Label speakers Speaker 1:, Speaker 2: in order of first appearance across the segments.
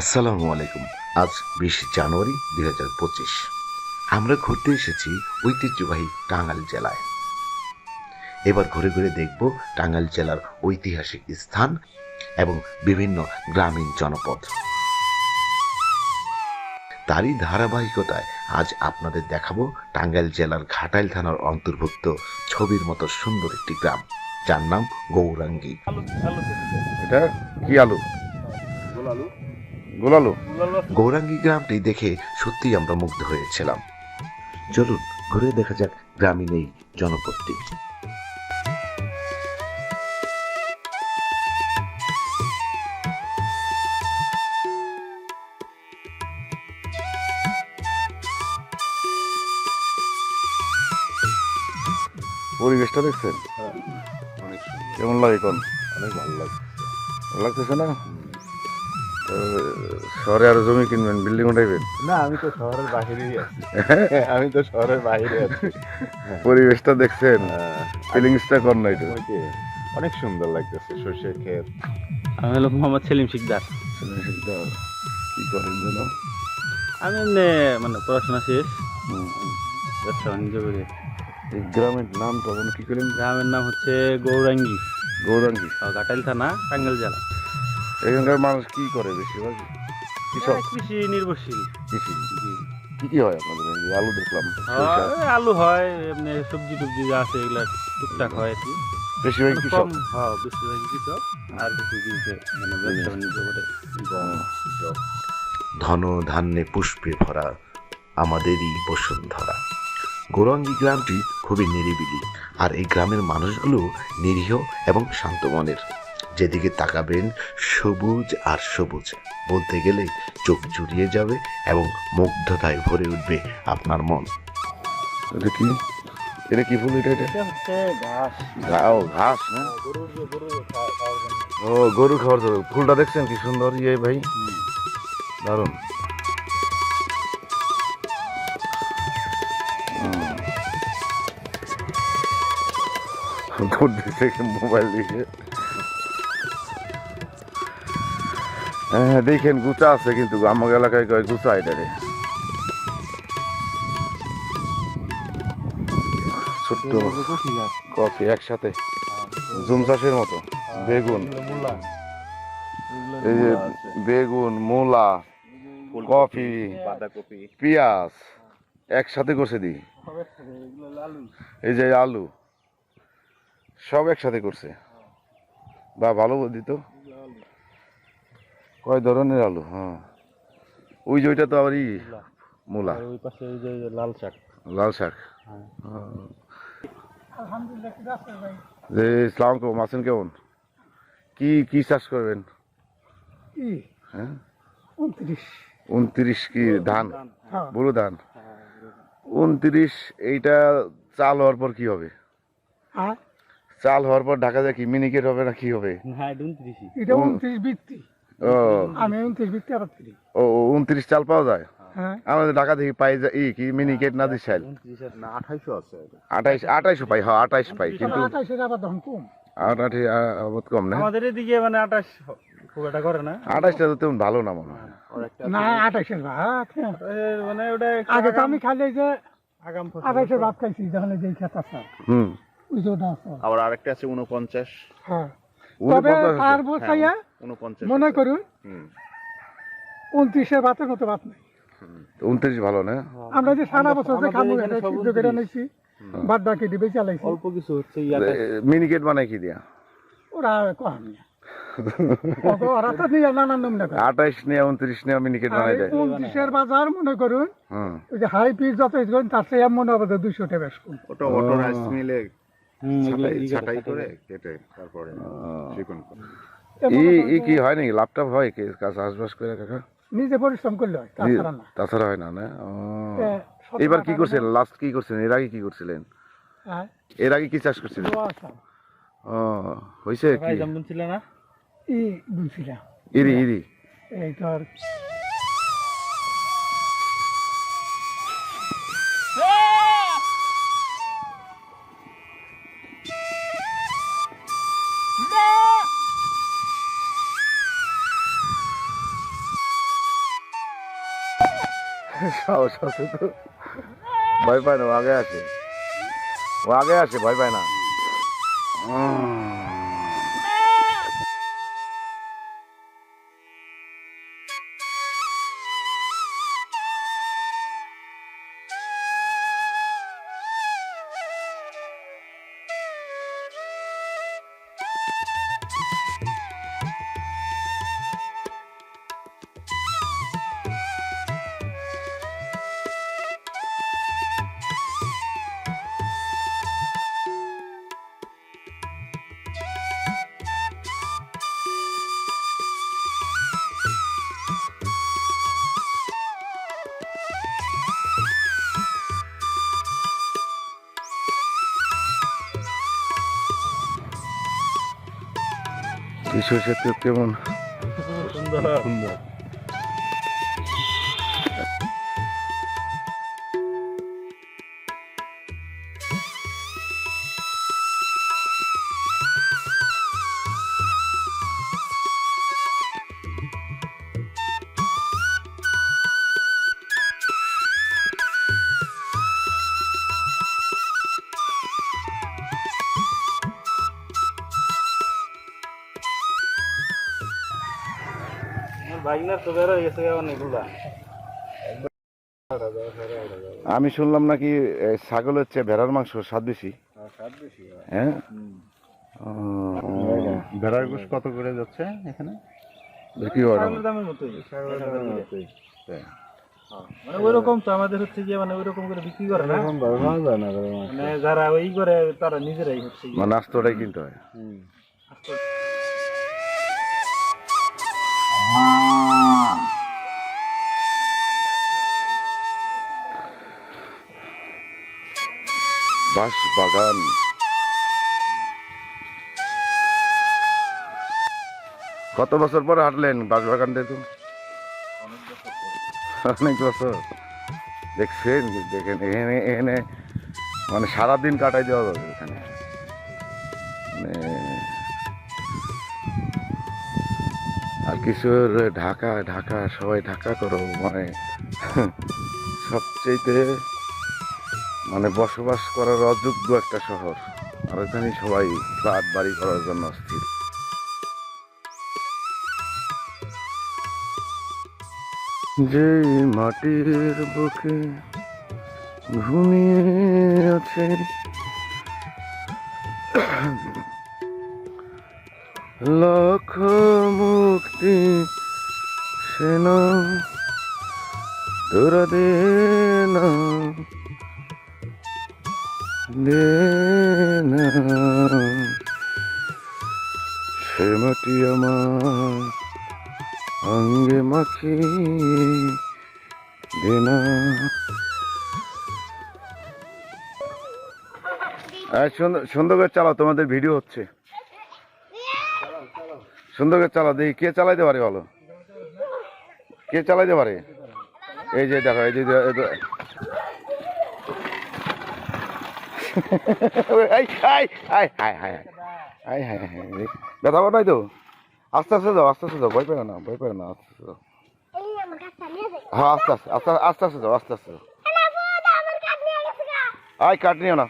Speaker 1: আসসালামু আলাইকুম। আজ বিশ জানুয়ারি দুই হাজার পঁচিশ। আমরা ঘুরতে এসেছি ঐতিহ্যবাহী টাঙ্গাইল জেলায়। এবার ঘুরে ঘুরে দেখব টাঙ্গাইল জেলার ঐতিহাসিক স্থান এবং বিভিন্ন গ্রামীণ জনপদ। তারই ধারাবাহিকতায় আজ আপনাদের দেখাবো টাঙ্গাইল জেলার ঘাটাইল থানার অন্তর্ভুক্ত ছবির মতো সুন্দর একটি গ্রাম। যার নাম গৌরাঙ্গী।
Speaker 2: এটা কি আলু। গোলালু।
Speaker 1: গৌরাঙ্গী গ্রামটি দেখে সত্যিই আমরা মুগ্ধ হয়েছিলাম। চলুন ঘুরে দেখা যাক গ্রামীণ এই জনপদটি।
Speaker 2: পরিবেশটা দেখছেন?
Speaker 3: সুন্দর।
Speaker 2: কেমন লাগে কোন?
Speaker 3: অনেক ভালো লাগছে।
Speaker 2: ভালো লাগতেছে না? শহরে আরও জমি কিনবেন বিল্ডিং উঠাইবেন?
Speaker 3: না আমি তো শহরের বাহিরেই আছি। আমি তো শহরের বাইরে আছি।
Speaker 2: পরিবেশটা দেখছেন? ফিলিংসটা কর না
Speaker 3: যে, অনেক সুন্দর লাগতেছে সর্ষের ক্ষেত।
Speaker 4: আমি হলো মোহাম্মদ সেলিম শিকদার।
Speaker 2: কি করেন যেন?
Speaker 4: আমি মানে পড়াশোনা শেষ। ব্যবসা বাণিজ্য করি।
Speaker 2: এই গ্রামের নাম তখন কি করেন?
Speaker 4: গ্রামের নাম হচ্ছে গৌরাঙ্গি।
Speaker 2: গৌরাঙ্গি।
Speaker 4: ঘাটাইল থানা টাঙ্গাইল জেলা।
Speaker 2: এখানকার মানুষ কি করে বেশিরভাগ কৃষক
Speaker 4: কৃষি নির্ভরশীল।
Speaker 2: কৃষি।
Speaker 4: জি।
Speaker 2: কি কি হয় আপনাদের আলু দেখলাম।
Speaker 4: আলু হয় এমনি সবজি টবজি যা আছে এগুলা টুকটাক হয় আর কি।
Speaker 2: বেশিরভাগ কৃষক।
Speaker 4: হ্যাঁ বেশিরভাগ কৃষক। আর কিছু কিছু মানে ব্যবসা বাণিজ্য করে
Speaker 1: ধন ধান্যে পুষ্পে ভরা আমাদেরই বসুন্ধরা। গৌরাঙ্গী গ্রামটি খুবই নিরিবিলি আর এই গ্রামের মানুষগুলো নিরীহ এবং শান্ত মনের। যেদিকে তাকাবেন, সবুজ আর সবুজ। বলতে গেলে চোখ জুড়িয়ে যাবে এবং মুগ্ধতায় ভরে উঠবে আপনার মন।
Speaker 2: এটা কি? এটা ফুল এটা এটা? ও ঘাস, না? ও, গরু খাওয়ার জন্য। ফুলটা দেখছেন কি সুন্দর? ইয়ে ভাই। দারুণ দূর থেকে মোবাইল দেখে। হ্যাঁ দেখেন গুচা আছে কিন্তু আমার এলাকায় কয় গুচা এটা ছোট্ট কফি একসাথে। জুম চাষের মতো। বেগুন। এই যে বেগুন মূলা কফি
Speaker 3: বাঁধাকপি।
Speaker 2: পেঁয়াজ একসাথে করছে দি। এই যে আলু সব একসাথে করছে। বা ভালো বুদ্ধি তো কয় ধরনের আলু? হ্যাঁ। ওই যে ওইটা তো আবার ই মূলা।
Speaker 4: ওই পাশে ওই যে লাল শাক।
Speaker 2: লাল শাক।
Speaker 4: হ্যাঁ।
Speaker 2: যে ইসলাম কেমন আছেন কেমন? কি কি চাষ করবেন? হ্যাঁ।
Speaker 5: উনত্রিশ।
Speaker 2: উনত্রিশ কি ধান? বুড়ো ধান? উনত্রিশ এইটা চাল হওয়ার পর কি হবে? চাল হওয়ার পর ঢাকা যায় কি মিনিকেট হবে না কি হবে?
Speaker 4: হ্যাঁ এটা
Speaker 5: উনত্রিশ বৃত্তি।
Speaker 2: ও।
Speaker 5: আমি উনত্রিশ বৃত্তি আবার করি
Speaker 2: ও উনত্রিশ চাল পাওয়া যায়?
Speaker 5: হ্যাঁ।
Speaker 2: আমাদের ঢাকা থেকে পাই যায় ই কি মিনিকেট না দিস চাল?
Speaker 3: না আছে।
Speaker 2: আঠাইশ আঠাইশো পাই হ্যাঁ আঠাইশ পাই কিন্তু
Speaker 5: আঠাশের আবার তখন কম।
Speaker 2: আঠাশি আবাদ কম না?
Speaker 4: আমাদের এদিকে মানে আঠাশ খুব একটা করে না।
Speaker 2: আঠাশটা তো তেমন ভালো না মনে হয়।
Speaker 5: না আঠাশের ভাত হ্যাঁ।
Speaker 4: মানে ওটা
Speaker 5: আগে তো আমি খালি যে
Speaker 4: আগাম ফসল।
Speaker 5: আঠাশের ভাত খাইছি যখন এই যে খেত আছে।
Speaker 2: হুম।
Speaker 5: ওই যে ওটা আছে।
Speaker 3: আবার আরেকটা আছে উনপঞ্চাশ
Speaker 5: হ্যাঁ। তবে। তার বসাইয়া মনে করুন উনত্রিশের ভাতের মতো ভাত নেই।
Speaker 2: উনত্রিশ ভালো না?
Speaker 5: আমরা যে সারা বছর যে খাব সিদ্ধ করে নিয়েছি বাদ বাকি দিবে চালাইছি।
Speaker 4: অল্প কিছু হচ্ছে
Speaker 2: মিনিকেট বানাই কি দিয়া?
Speaker 5: ওরা কম নিয়ে।
Speaker 2: আঠাইশ উনত্রিশ মিনিকেট বানাই দেয়।
Speaker 5: উনত্রিশের বাজার মনে করুন ওই যে হাই পিস যত তার চেয়ে মনে হবে যে দুইশো টাকা
Speaker 3: ওটা অটো রাইস মিলে ছাঁটাই
Speaker 4: করে
Speaker 3: কেটে তারপরে চিকন করে।
Speaker 2: ই কি হয় নাকি? হয় কি? কাজ চাষবাস করে কাকা?
Speaker 5: নিজে পরিশ্রম করলে হয় তাছাড়া না।
Speaker 2: তাছাড়া হয় না না। এবার কি
Speaker 5: টাকা
Speaker 2: করছিলেন? লাস্ট কি করছিলেন? এর আগে কি করছিলেন?
Speaker 5: হ্যাঁ,
Speaker 2: এর আগে কি চাষ করছিলেন। ও কি?
Speaker 4: ছিল না?
Speaker 5: ই বুঝছিলাম
Speaker 2: ইরি ইরি।
Speaker 5: এই তোর
Speaker 2: সাহস আছে তো ভয় পায় না আগে আছে ও আগে আসে ভয় পায় না। কিছু সেতু কেমন?
Speaker 4: সুন্দর। বাইকনার তো বেরো গেছে অনেকগুলা
Speaker 2: আমি শুনলাম নাকি এ, ছাগলের চেয়ে ভেড়ার মাংস স্বাদ বেশি। হ্যাঁ?
Speaker 3: ভেড়ার গোস কত করে যাচ্ছে এখানে?
Speaker 2: বিক্রি
Speaker 4: মানে ওইরকম তো আমাদের হচ্ছে গিয়ে মানে ওইরকম করে বিক্রি করে না। মানে যারা ওই করে তারা নিজেরাই হচ্ছে
Speaker 2: মানে আস্ত ওটাই কিনতে হয়। বাঁশ বাগান কত বছর পর হাঁটলেন বাঁশ বাগান দেখুন অনেক বছর। দেখছেন, দেখেন এখানে এখানে মানে সারাদিন কাটাই দেওয়া যাবে এখানে। আর ঢাকা ঢাকা, সবাই ঢাকা করো মানে সবচেয়েতে মানে বসবাস করার অযোগ্য একটা শহর। আর এখানে সবাই ফ্ল্যাট বাড়ি করার জন্য অস্থির। যে মাটির বুকে ঘুমিয়ে আছে লক্ষ মুক্তি সেন তোরা দে দে না সে মাটি আমার অঙ্গে মাখি দে না এই সুন্দর সুন্দর করে চালাও, তোমাদের ভিডিও হচ্ছে। সুন্দর করে চালা দেখি কে চালাইতে পারে বলো? কে চালাইতে পারে? এই যে দেখো এই যে। ব্যথা পাও নাই তো? আস্তে আস্তে যাও আস্তে আস্তে যাও ভয় পেও না ভয় পেও না আস্তে আস্তে যাও। হ্যাঁ আস্তে আস্তে আস্তে আস্তে আস্তে যাও আস্তে আস্তে যাও। আয় কাট নিও না।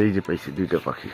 Speaker 2: এই যে পাইছি দুইটা পাখি।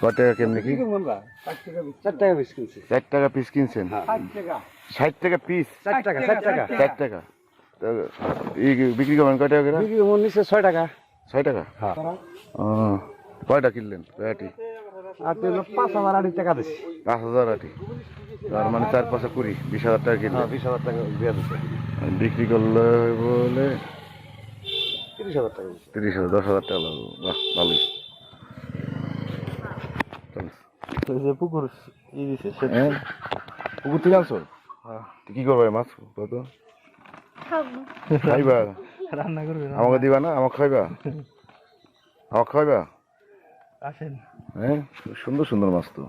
Speaker 2: কত টাকা কেমনি কি?
Speaker 5: চার টাকা বেশি কিনছে।
Speaker 2: ষাট টাকা পিস কিনছেন?
Speaker 5: ষাট টাকা।
Speaker 2: ষাট টাকা পিস?
Speaker 5: চার টাকা চার টাকা
Speaker 2: ষাট টাকা। তা ই বিক্রি করবেন কয় টাকা করে?
Speaker 5: বিক্রি মন নিচ্ছে ছয় টাকা।
Speaker 2: ছয় টাকা?
Speaker 5: হ্যাঁ।
Speaker 2: কয়টা কিনলেন?
Speaker 5: আর তুই হলো পাঁচ হাজার আড়ি টাকা দিছি।
Speaker 2: পাঁচ হাজার আটি তার মানে চার পাঁচশো কুড়ি বিশ হাজার টাকা কিনলেন?
Speaker 5: হ্যাঁ বিশ হাজার টাকা দিয়ে দিচ্ছে
Speaker 2: বিক্রি করলে বলে
Speaker 5: তিরিশ হাজার টাকা
Speaker 2: তিরিশ হাজার দশ হাজার টাকা লাগবে। বাহ ভালোই।
Speaker 4: যে পুকুর ই দিছে
Speaker 2: হ্যাঁ পুকুর থেকে আনছো তুই কি করবে মাছ কত
Speaker 6: খাব
Speaker 2: খাইবা
Speaker 4: রান্না করবে
Speaker 2: আমাকে দিবা না আমাকে খাইবা আমাকে খাইবা
Speaker 4: আসেন
Speaker 2: হ্যাঁ সুন্দর সুন্দর মাছ তো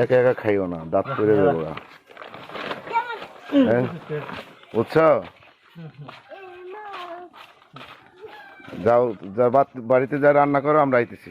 Speaker 2: একা একা খাইও না দাঁত করে দেবো হ্যাঁ বুঝছ যাও যা বাড়িতে যা রান্না করো আমরা আইতেছি।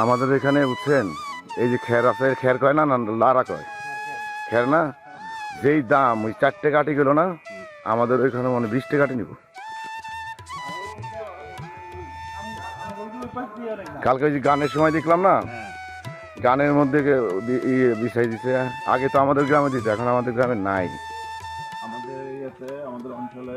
Speaker 2: আমাদের এখানে বুঝছেন এই যে খের আছে, খের কয় না লারা কয়। খের না? যেই দাম, ওই চারটে কাটি গেল না, আমাদের ওইখানে মানে বিশটে কাটি নিব। কালকে ওই যে গানের সময় দেখলাম না, গানের মধ্যে ইয়ে বিছাই দিছে। আগে তো আমাদের গ্রামে দিত, এখন আমাদের গ্রামে নাই।
Speaker 3: আমাদের ইয়েতে, আমাদের অঞ্চলে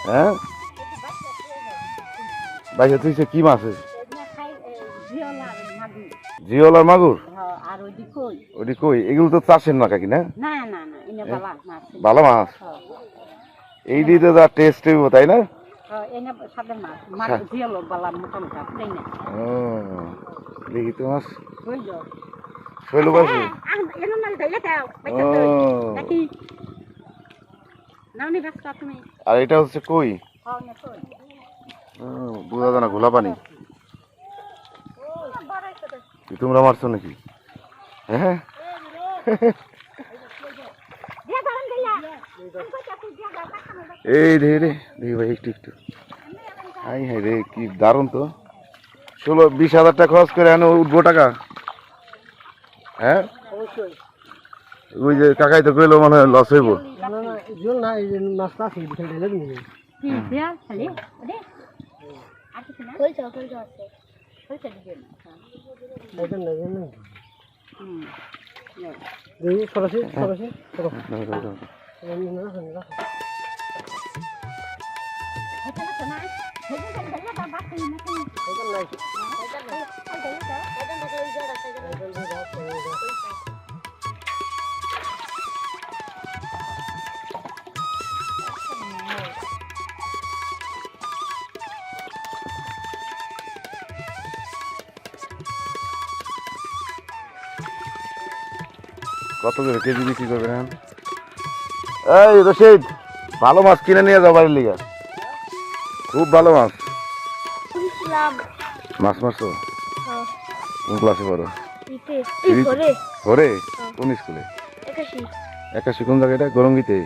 Speaker 2: হ্যাঁ? বাইরে তুইছে কি মাছ? জিওলার মাগুর? ওটি কই? এগুলো তো চাষের না কাকি না? ভালো মাছ? এই দিতে যা টেস্ট হইব তাই না? দেখি তো মাছ। শৈল পাইছি
Speaker 7: এনে না ধরে দাও
Speaker 2: ও
Speaker 7: নাকি নাও নি ব্যস্ত তুমি
Speaker 2: আর এটা হচ্ছে কই?
Speaker 7: না
Speaker 2: বোঝা যায় না ঘোলা পানি। তোমরা মারছো নাকি? হ্যাঁ? এই রে রে দেখি ভাই একটু একটু। হাই হাই রে কি দারুণ তো। ষোলো বিশ হাজার টাকা খরচ করে এনে উঠবো টাকা? হ্যাঁ? ওই যে কাকাই তো কইলো মনে হয় লস হইব।
Speaker 5: জল না এই নাস্তা আছে বিকেল ঢেলে দিন
Speaker 7: কি দিয়া খালি ওরে আর কিছু না
Speaker 6: কইছো কইছো আছে
Speaker 7: কইতে দিবেন
Speaker 5: এটা না জানেন
Speaker 7: হুম
Speaker 5: দেখি সরাসি সরাসি সরো
Speaker 7: এটা না শোনা হেদিন কেন ধরে দাও বাকি নাকি
Speaker 2: কত করে কেজি বিক্রি করবেন এই রশিদ ভালো মাছ কিনে নিয়ে যাও বাড়ির লিগা। খুব ভালো মাছ।
Speaker 6: ইসলাম
Speaker 2: মাছ মারছো?
Speaker 6: হ্যাঁ।
Speaker 2: কোন ক্লাসে পড়ো? ঘরে। কোন স্কুলে
Speaker 6: একাশি।
Speaker 2: একাশি কোন জায়গাটা গরঙ্গিতে।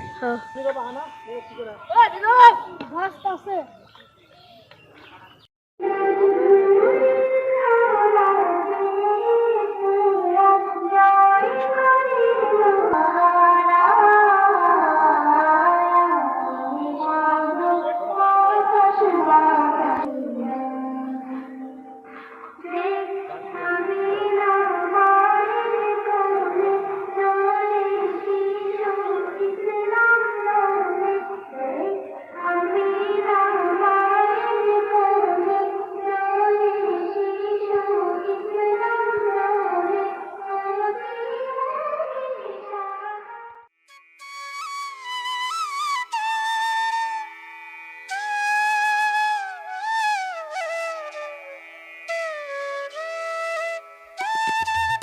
Speaker 6: Thank
Speaker 4: you.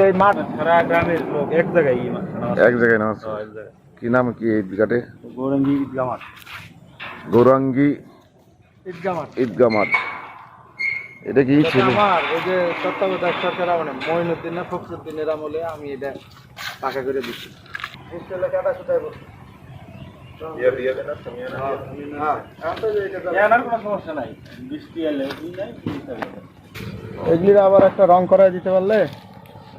Speaker 4: যে এই মাঠ সারা গ্রামের লোক। এক জায়গায় এই মাঠ।
Speaker 2: এক জায়গায় নামাজ
Speaker 4: এক জায়গায়।
Speaker 2: কি নাম কি এই ঘাটে?
Speaker 4: গৌরঙ্গি মাঠ।
Speaker 2: গৌরাঙ্গি
Speaker 4: মাঠ।
Speaker 2: ঈদগাহ মাঠ। এটা কি ছিল?
Speaker 4: আমার ওই যে তত্ত্বাবধায়ক সরকার মানে মঈনুদ্দিন না ফখরুদ্দিনের আমলে আমি এটা পাকা করে দিচ্ছি। এগুলির আবার একটা রং করা দিতে পারলে?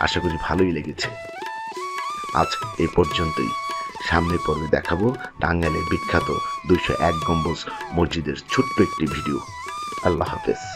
Speaker 1: আশা করি ভালোই লেগেছে। আজ এ পর্যন্তই। সামনে পর্বে দেখাবো টাঙ্গাইলের বিখ্যাত দুইশো এক গম্বুজ মসজিদের ছোট্ট একটি ভিডিও। আল্লাহ হাফেজ।